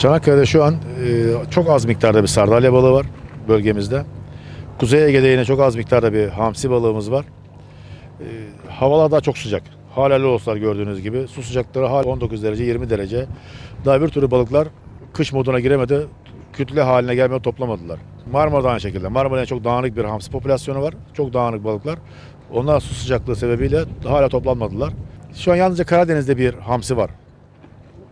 Çanakkale'de şu an e, çok az miktarda bir sardalya balığı var bölgemizde. Kuzey Ege'de yine çok az miktarda bir hamsi balığımız var. E, havalar daha çok sıcak. Hala loslar gördüğünüz gibi. Su sıcaklıkları hala 19 derece 20 derece. Daha bir türlü balıklar kış moduna giremedi. Kütle haline gelmeye toplamadılar. Marmara'da aynı şekilde. Marmara'da çok dağınık bir hamsi popülasyonu var. Çok dağınık balıklar. Onlar su sıcaklığı sebebiyle hala toplanmadılar. Şu an yalnızca Karadeniz'de bir hamsi var.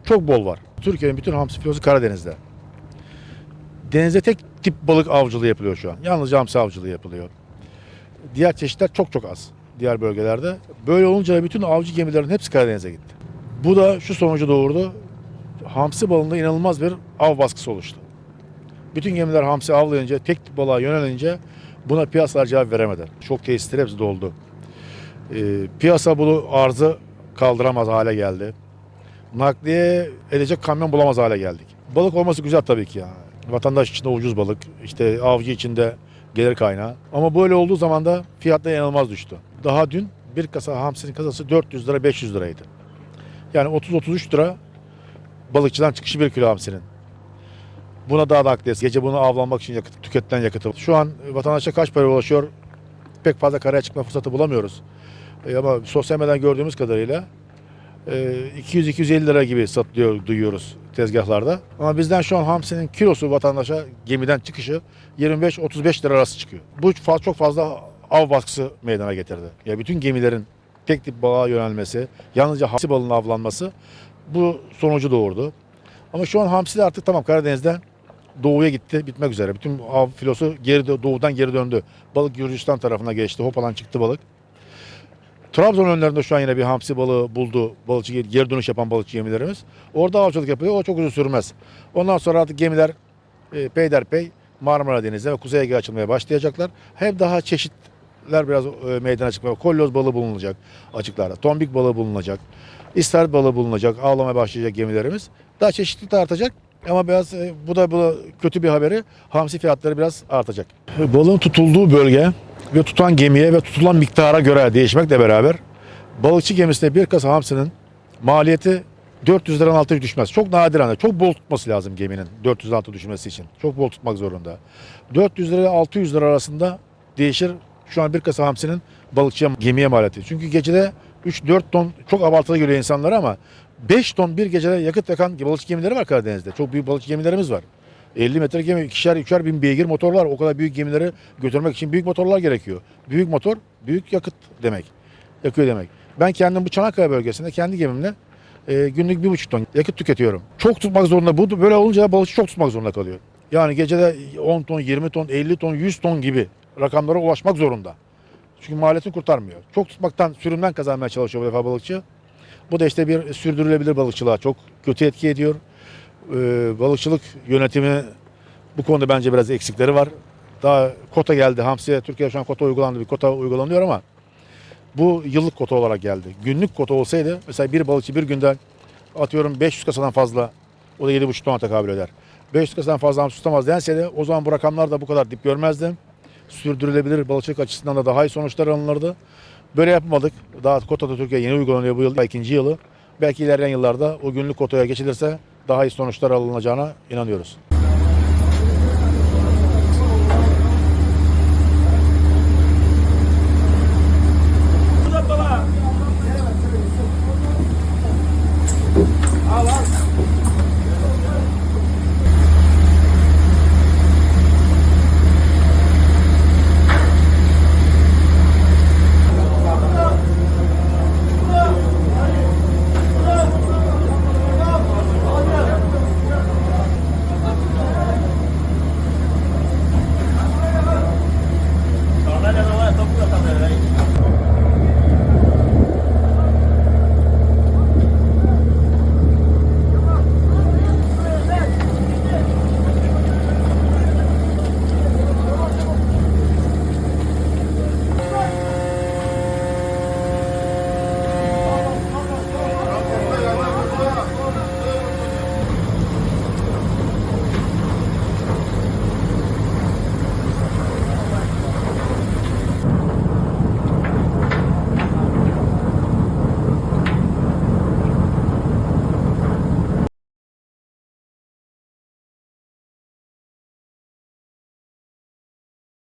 Çok bol var. Türkiye'nin bütün hamsi filosu Karadeniz'de. Denizde tek tip balık avcılığı yapılıyor şu an. Yalnızca hamsi avcılığı yapılıyor. Diğer çeşitler çok çok az diğer bölgelerde. Böyle olunca bütün avcı gemilerin hepsi Karadeniz'e gitti. Bu da şu sonucu doğurdu. Hamsi balığında inanılmaz bir av baskısı oluştu. Bütün gemiler hamsi avlayınca, tek tip balığa yönelince buna piyasalar cevap veremedi. Çok tesisleri hepsi doldu. Ee, piyasa bunu arzı kaldıramaz hale geldi. Nakliye edecek kamyon bulamaz hale geldik. Balık olması güzel tabii ki ya. Vatandaş için de ucuz balık, işte avcı için de gelir kaynağı. Ama böyle olduğu zaman da fiyatlar inanılmaz düştü. Daha dün bir kasa hamsinin kasası 400 lira 500 liraydı. Yani 30-33 lira balıkçıdan çıkışı bir kilo hamsinin. Buna daha da haklıyız. Gece bunu avlanmak için yakıt, tüketilen yakıtı. Şu an vatandaşa kaç para ulaşıyor? Pek fazla karaya çıkma fırsatı bulamıyoruz. E, ama sosyal medyadan gördüğümüz kadarıyla 200-250 lira gibi satılıyor duyuyoruz tezgahlarda. Ama bizden şu an hamsinin kilosu vatandaşa gemiden çıkışı 25-35 lira arası çıkıyor. Bu çok fazla av baskısı meydana getirdi. Ya bütün gemilerin tek tip balığa yönelmesi, yalnızca hamsi balığının avlanması bu sonucu doğurdu. Ama şu an hamsi de artık tamam Karadeniz'den doğuya gitti, bitmek üzere. Bütün av filosu geri doğudan geri döndü. Balık Gürcistan tarafına geçti. Hopalan çıktı balık. Trabzon önlerinde şu an yine bir hamsi balığı buldu. Balıkçı geri dönüş yapan balıkçı gemilerimiz. Orada avcılık yapıyor. O çok uzun sürmez. Ondan sonra artık gemiler e, peyderpey Marmara Denizi'ne ve Kuzey Ege'ye açılmaya başlayacaklar. Hem daha çeşitler biraz e, meydana çıkmaya. Kolyoz balığı bulunacak açıklarda. Tombik balığı bulunacak. İstavrit balığı bulunacak. Avlamaya başlayacak gemilerimiz. Daha çeşitlilik de artacak. Ama biraz e, bu da bu da kötü bir haberi. Hamsi fiyatları biraz artacak. Balığın tutulduğu bölge ve tutan gemiye ve tutulan miktara göre değişmekle beraber balıkçı gemisinde bir kasa hamsinin maliyeti 400 liranın altına düşmez. Çok nadir hani. Çok bol tutması lazım geminin 400 altı düşmesi için. Çok bol tutmak zorunda. 400 lira ile 600 lira arasında değişir. Şu an bir kasa hamsinin balıkçıya gemiye maliyeti. Çünkü gecede 3-4 ton çok abartılı görüyor insanlar ama 5 ton bir gecede yakıt yakan balıkçı gemileri var Karadeniz'de. Çok büyük balıkçı gemilerimiz var. 50 metre gemi, ikişer, üçer bin beygir motorlar. O kadar büyük gemileri götürmek için büyük motorlar gerekiyor. Büyük motor, büyük yakıt demek. Yakıyor demek. Ben kendim bu Çanakkale bölgesinde kendi gemimle e, günlük bir buçuk ton yakıt tüketiyorum. Çok tutmak zorunda. Bu böyle olunca balıkçı çok tutmak zorunda kalıyor. Yani gecede 10 ton, 20 ton, 50 ton, 100 ton gibi rakamlara ulaşmak zorunda. Çünkü maliyetini kurtarmıyor. Çok tutmaktan, sürümden kazanmaya çalışıyor bu defa balıkçı. Bu da işte bir sürdürülebilir balıkçılığa çok kötü etki ediyor. Ee, balıkçılık yönetimi bu konuda bence biraz eksikleri var. Daha kota geldi. Hamsi'ye Türkiye şu an kota uygulandı. Bir kota uygulanıyor ama bu yıllık kota olarak geldi. Günlük kota olsaydı mesela bir balıkçı bir günde atıyorum 500 kasadan fazla o da 7,5 tona tekabül eder. 500 kasadan fazla hamsi tutamaz dense de o zaman bu rakamlar da bu kadar dip görmezdim. Sürdürülebilir balıkçılık açısından da daha iyi sonuçlar alınırdı. Böyle yapmadık. Daha kotada Türkiye yeni uygulanıyor bu yıl ikinci yılı. Belki ilerleyen yıllarda o günlük kotaya geçilirse daha iyi sonuçlar alınacağına inanıyoruz.